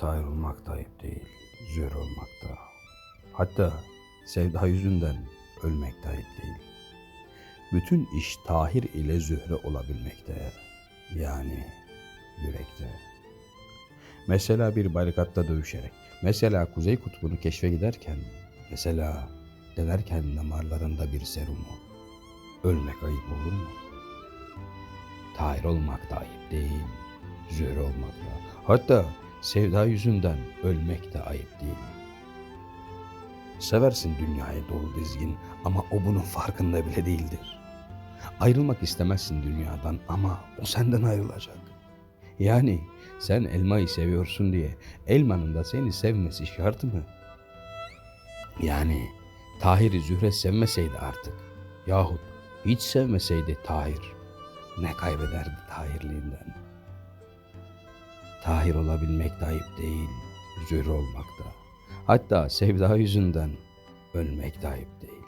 Tahir olmak da ayıp değil, zühre olmak da. Hatta sevda yüzünden ölmek de ayıp değil. Bütün iş Tahir ile Zühre olabilmekte. Yani yürekte. Mesela bir barikatta dövüşerek, mesela Kuzey Kutbu'nu keşfe giderken, mesela denerken damarlarında bir serumu. Ölmek ayıp olur mu? Tahir olmak da ayıp değil, Zühre olmak da. Hatta sevda yüzünden ölmek de ayıp değil. Seversin dünyayı dolu dizgin ama o bunun farkında bile değildir. Ayrılmak istemezsin dünyadan ama o senden ayrılacak. Yani sen elmayı seviyorsun diye elmanın da seni sevmesi şart mı? Yani Tahir'i Zühre sevmeseydi artık yahut hiç sevmeseydi Tahir ne kaybederdi Tahirliğinden? Tahir olabilmek de değil, Zühre olmak da. Hatta sevda yüzünden ölmek de değil.